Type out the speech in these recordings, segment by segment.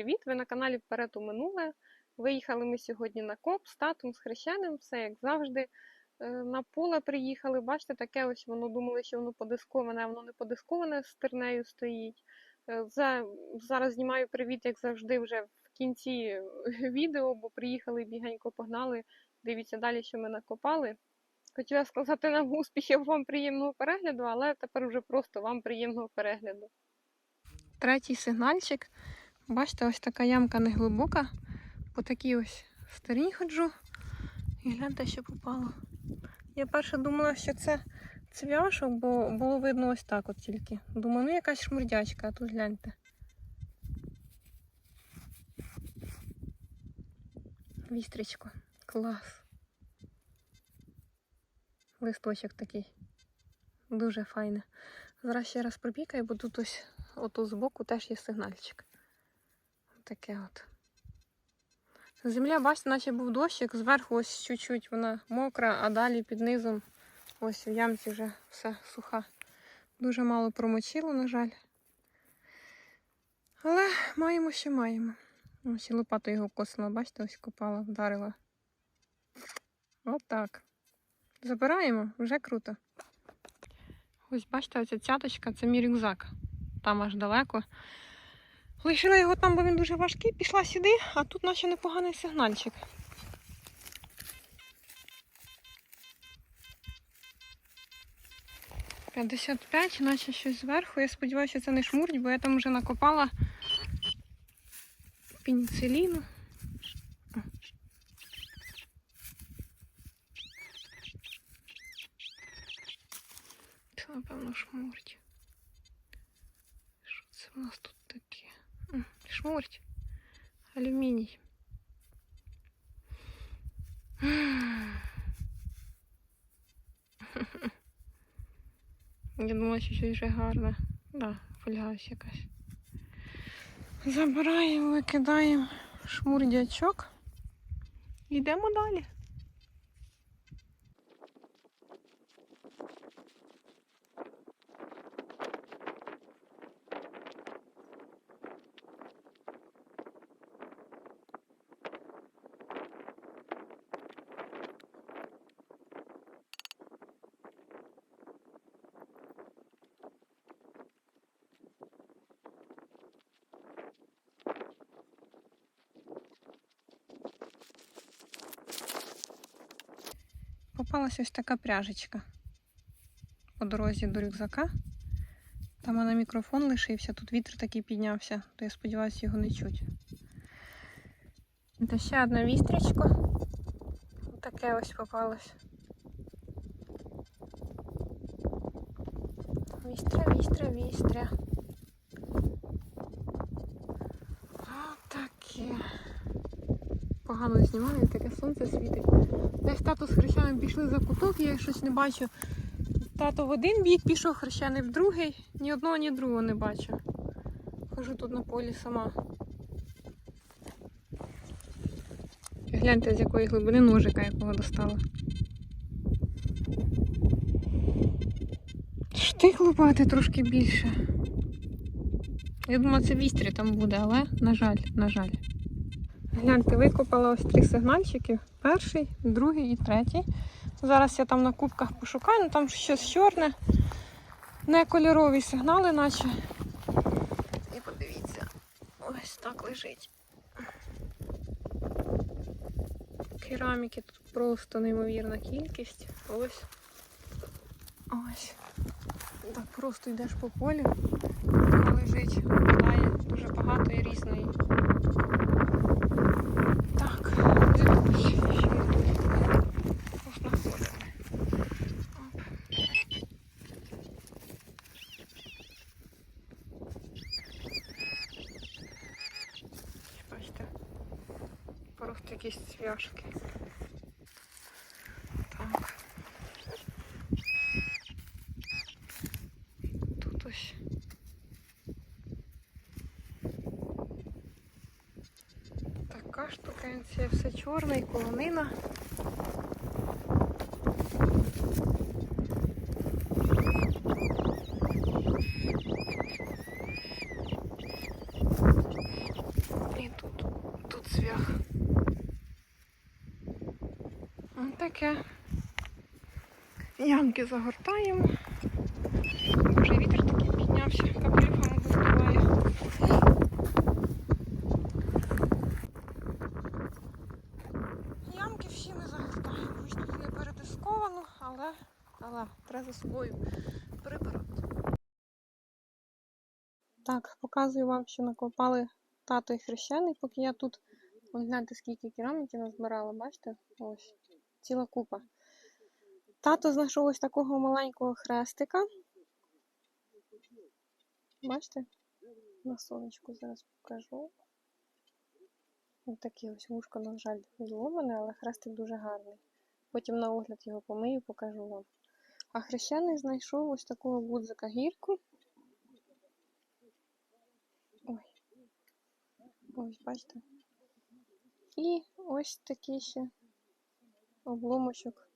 привіт! Ви на каналі Вперед у минуле. Виїхали ми сьогодні на коп з татом, з хрещеним, все як завжди. Е, На поле приїхали. Бачите, таке ось воно думали, що воно подисковане, а воно не подисковане з тернею стоїть. Е, За, зараз знімаю привіт, як завжди, вже в кінці е, відео, бо приїхали бігенько погнали. Дивіться далі, що ми накопали. Хотіла сказати нам успіхів, вам приємного перегляду, але тепер вже просто вам приємного перегляду. Третій сигнальчик. Бачите, ось така ямка не глибока. По такій ось старій ходжу. І гляньте, що попало. Я перше думала, що це цвяшок, бо було видно ось так от тільки. Думаю, ну якась шмурдячка, а тут гляньте. Вістрічко. Клас. Листочок такий. Дуже файне. Зараз ще раз пробікаю, бо тут ось отут збоку теж є сигнальчик. Таке от. Земля, бачите, наче був дощик, зверху ось чуть-чуть вона мокра, а далі під низом ось в ямці вже все суха. Дуже мало промочило, на жаль. Але маємо, що маємо. Ось і лопату його косила, бачите, ось копала, вдарила. Отак. Забираємо, вже круто. Ось бачите, оця цяточка це мій рюкзак. Там аж далеко. Лишила його там, бо він дуже важкий, пішла сюди, а тут наче непоганий сигнальчик. П'ятдесят п'ять, наче щось зверху. Я сподіваюся, це не шмурдь, бо я там вже накопала пеніциліну. Це, напевно, шмурдь. Що це в нас тут М, Алюміній. Я думала, що щось вже гарне. Да, фольгась якась. Забираємо, викидаємо шмурдячок. Йдемо далі. Попалась ось така пряжечка по дорозі до рюкзака. Там мене мікрофон лишився, тут вітер такий піднявся, то я сподіваюся, його не чуть. Та ще одна вістрічка. Таке ось попалось. Вістря, вістря, вістря. Погано знімаю, таке сонце світить. Десь тато з хрещеним пішли за куток, я щось не бачу. Тато в один бік пішов, хрещений в другий. Ні одного, ні другого не бачу. Хожу тут на полі сама. Гляньте, з якої глибини ножика якого достала. Штик лопати трошки більше. Я думала, це вістрі там буде, але, на жаль, на жаль. Гляньте, викопала ось три сигнальчики. Перший, другий і третій. Зараз я там на кубках пошукаю, ну там щось чорне. Не кольорові сигнали, наче. І подивіться, ось так лежить. Кераміки тут просто неймовірна кількість. Ось. Ось. Так просто йдеш по полю. Лежить, буває дуже багато і різної. Так, де тут ще є тут? Познаходили. Оп. Бачите, просто якісь. Так. Тут ось. Така штукенція, все чорне і колонина. дерев'ях. Ось таке. Ямки загортаємо. Вже вітер такий піднявся, капелюхами виступає. Ямки всі ми загортаємо. Хоч тут не перетисковано, але, але треба за собою прибирати. Так, показую вам, що накопали тато і хрещений, поки я тут. Ось гляньте, скільки кераміки назбирала, бачите? Ось, ціла купа. Тато знайшов ось такого маленького хрестика. Бачите? На сонечку зараз покажу. Ось таке ось вушко, на жаль, зломане, але хрестик дуже гарний. Потім на огляд його помию, покажу вам. А хрещений знайшов ось такого гудзика гірку. Ой. Ось, бачите. І ось такий ще обломочок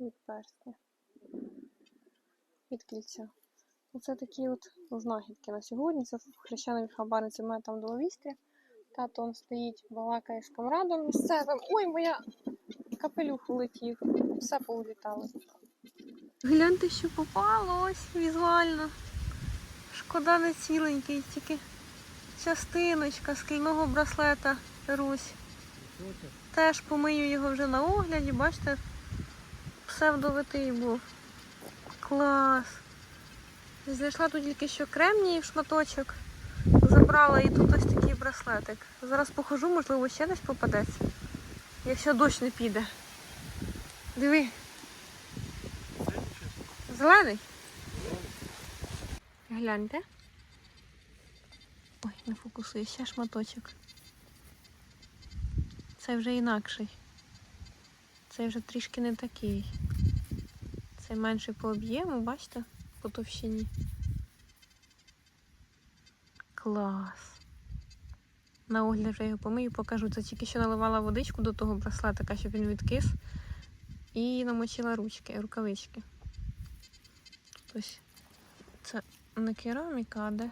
від перстня. Від кільця. Оце такі от знахідки на сьогодні. Це хрещеної хабарниці в мене там два вістря. Тато он стоїть, балакає з камрадом місцевим. Ой, моя капелюх улетів. Все повлітало. Гляньте, що попало візуально. Шкода не ціленький, тільки частиночка скільного браслета Русь. Теж помию його вже на огляді, бачите, псевдовитий був. Клас. Знайшла тут тільки що кремній шматочок. Забрала і тут ось такий браслетик. Зараз похожу, можливо, ще десь попадеться. Якщо дощ не піде. Диви. Зелений? Гляньте. Ой, не фокусує, ще шматочок. Це вже інакший. Це вже трішки не такий. Це менший по об'єму, бачите, по товщині. Клас. На огляд вже його помию, покажу. Це тільки що наливала водичку до того браслетика, щоб він відкис. І намочила ручки, рукавички. Ось це не кераміка, а де?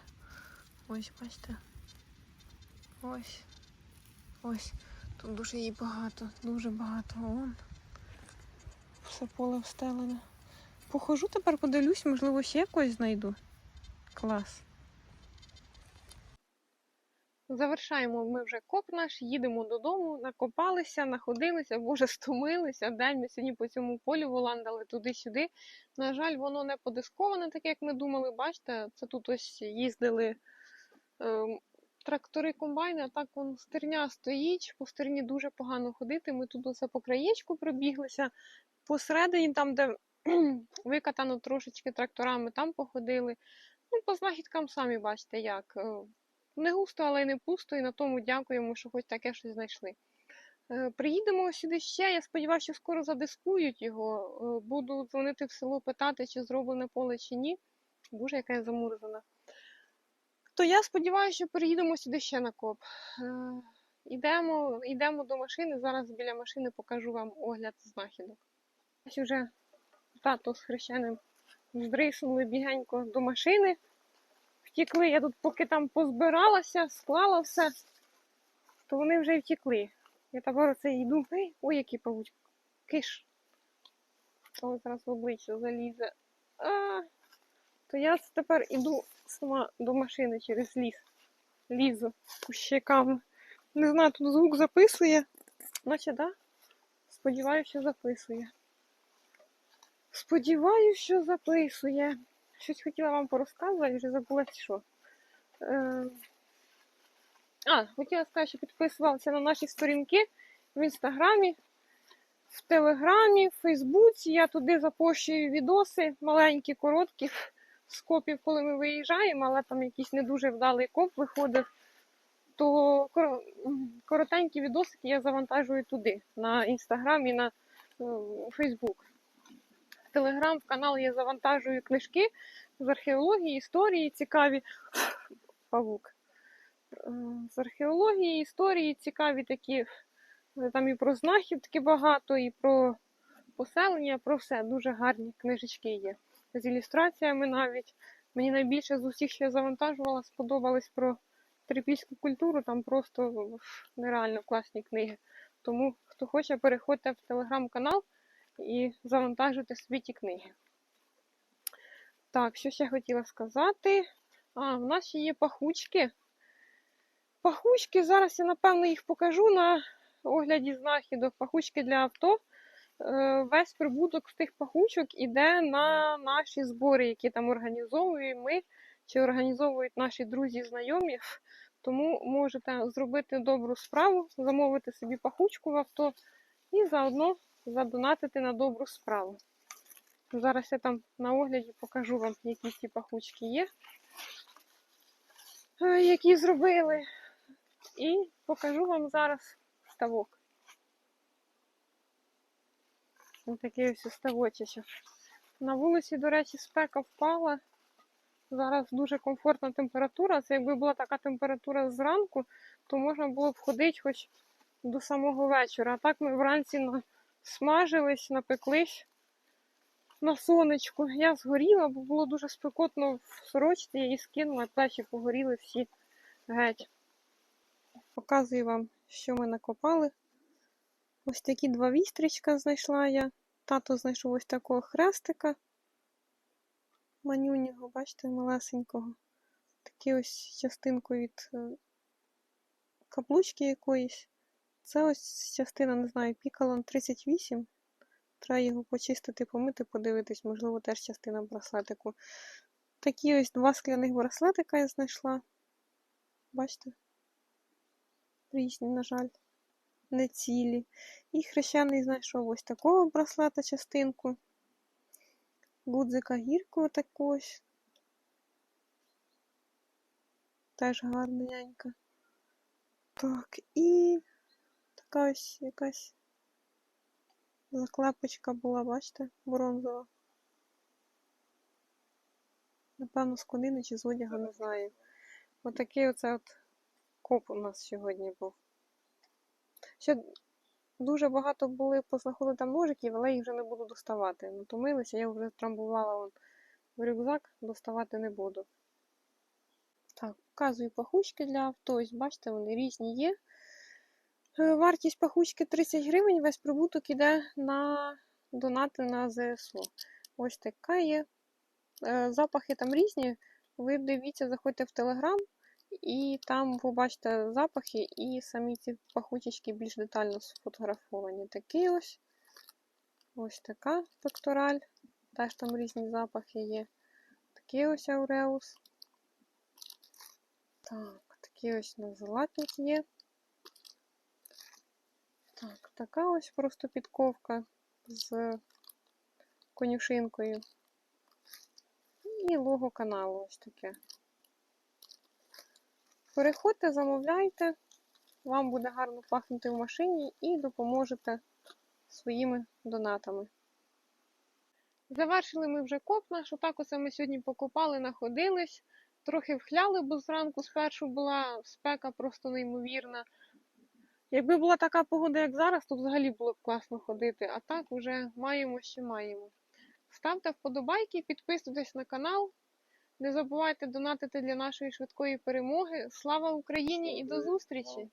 Ось, бачите. Ось. Ось. Тут дуже її багато, дуже багато. Вон. Все поле встелене. Похожу тепер, подивлюсь, можливо, ще якось знайду. Клас. Завершаємо ми вже коп наш, їдемо додому, накопалися, находилися, боже, стомилися. День ми сьогодні по цьому полю воландали туди-сюди. На жаль, воно не подисковане, так як ми думали. Бачите, це тут ось їздили е, трактори комбайни, а так вон стерня стоїть, по стерні дуже погано ходити. Ми тут усе по краєчку пробіглися. Посередині, там, де викатано трошечки тракторами, там походили. Ну, по знахідкам самі бачите, як. е, Не густо, але й не пусто, і на тому дякуємо, що хоч таке щось знайшли. Е, Приїдемо сюди ще. Я сподіваюся, що скоро задискують його. Е, Буду дзвонити в село, питати, чи зроблене поле, чи ні. Боже, яка я замурзана. То я сподіваюся, що приїдемо сюди ще на коп. Е, Йдемо, йдемо до машини. Зараз біля машини покажу вам огляд знахідок. Ось уже тато з хрещеним здриснули бігенько до машини. Втікли. Я тут поки там позбиралася, склала все, то вони вже й втекли. Я тепер оце йду. Ой, який павучок. Киш. То зараз в обличчя залізе. А, то я тепер іду сама до машини через ліс. Лізу кущиками. Не знаю, тут звук записує. Наче, да? Сподіваюся, що записує. Сподіваюся, що записує. Щось хотіла вам порозказувати, вже забула що. Е... А, хотіла сказати, що підписувалися на наші сторінки в інстаграмі, в Телеграмі, в Фейсбуці. Я туди запощую відоси маленькі, короткі з копів, коли ми виїжджаємо, але там якийсь не дуже вдалий коп виходив. То коротенькі відосики я завантажую туди, на інстаграм і на Фейсбук. В Телеграм, в канал я завантажую книжки з археології, історії цікаві. Павук. Е, З археології, історії цікаві такі. е, Там і про знахідки багато, і про поселення, про все. Дуже гарні книжечки є. З ілюстраціями навіть. Мені найбільше з усіх, що я завантажувала, сподобались про трипільську культуру, там просто нереально класні книги. Тому, хто хоче, переходьте в телеграм-канал і завантажуйте собі ті книги. Так, що ще хотіла сказати? А, в нас ще є пахучки. Пахучки, зараз я напевно їх покажу на огляді знахідок. Пахучки для авто. Е, Весь прибуток з тих пахучок іде на наші збори, які там організовуємо ми чи організовують наші друзі, знайомі. Тому можете зробити добру справу, замовити собі пахучку в авто і заодно задонатити на добру справу. Зараз я там на огляді покажу вам, які ці пахучки є, е, які зробили. І покажу вам зараз ставок. Ось такий ось ставочечок. На вулиці, до речі, спека впала. Зараз дуже комфортна температура. Це якби була така температура зранку, то можна було б ходити хоч до самого вечора. А так ми вранці смажились, напеклись на сонечку. Я згоріла, бо було дуже спекотно в сорочці, я її скинула, плечі погоріли всі геть. Показую вам, що ми накопали. Ось такі два вістрічка знайшла я. Тато знайшов ось такого хрестика. Манюнього, бачите, малесенького. Такі ось частинку від е, каблучки якоїсь. Це ось частина, не знаю, пікалон 38. Треба його почистити, помити, подивитись, можливо, теж частина браслетику. Такі ось два скляних браслетика я знайшла. Бачите? Різні, на жаль, не цілі. І хрещений знайшов ось такого браслета частинку. Гудзика гірку таку ось. Теж гарненька. Так, і така ось якась заклепочка була, бачите, бронзова. Напевно, з конини чи з одягу, не знаю. Отакий оце от коп у нас сьогодні був. Ще дуже багато були познаходили там ножиків, але їх вже не буду доставати. Натомилися, я вже трамбувала вон в рюкзак, доставати не буду. Так, показую пахучки для авто. Ось бачите, вони різні є. Е, Вартість пахучки 30 гривень, весь прибуток іде на донати на ЗСУ. Ось така є. Е, Запахи там різні. Ви дивіться, заходьте в Телеграм, і там побачите запахи, і самі ці пахучечки більш детально сфотографовані. Такий ось. Ось така пектораль. Теж там різні запахи є. Такий ось ауреус. Так, такий ось назлатник є. Так, така ось просто підковка з конюшинкою. І лого каналу ось таке. Переходьте, замовляйте, вам буде гарно пахнути в машині і допоможете своїми донатами. Завершили ми вже коп наш, отак оце ми сьогодні покопали, находились, трохи вхляли, бо зранку спершу була спека просто неймовірна. Якби була така погода, як зараз, то взагалі було б класно ходити, а так вже маємо, що маємо. Ставте вподобайки, підписуйтесь на канал. Не забувайте донатити для нашої швидкої перемоги. Слава Україні і до зустрічі!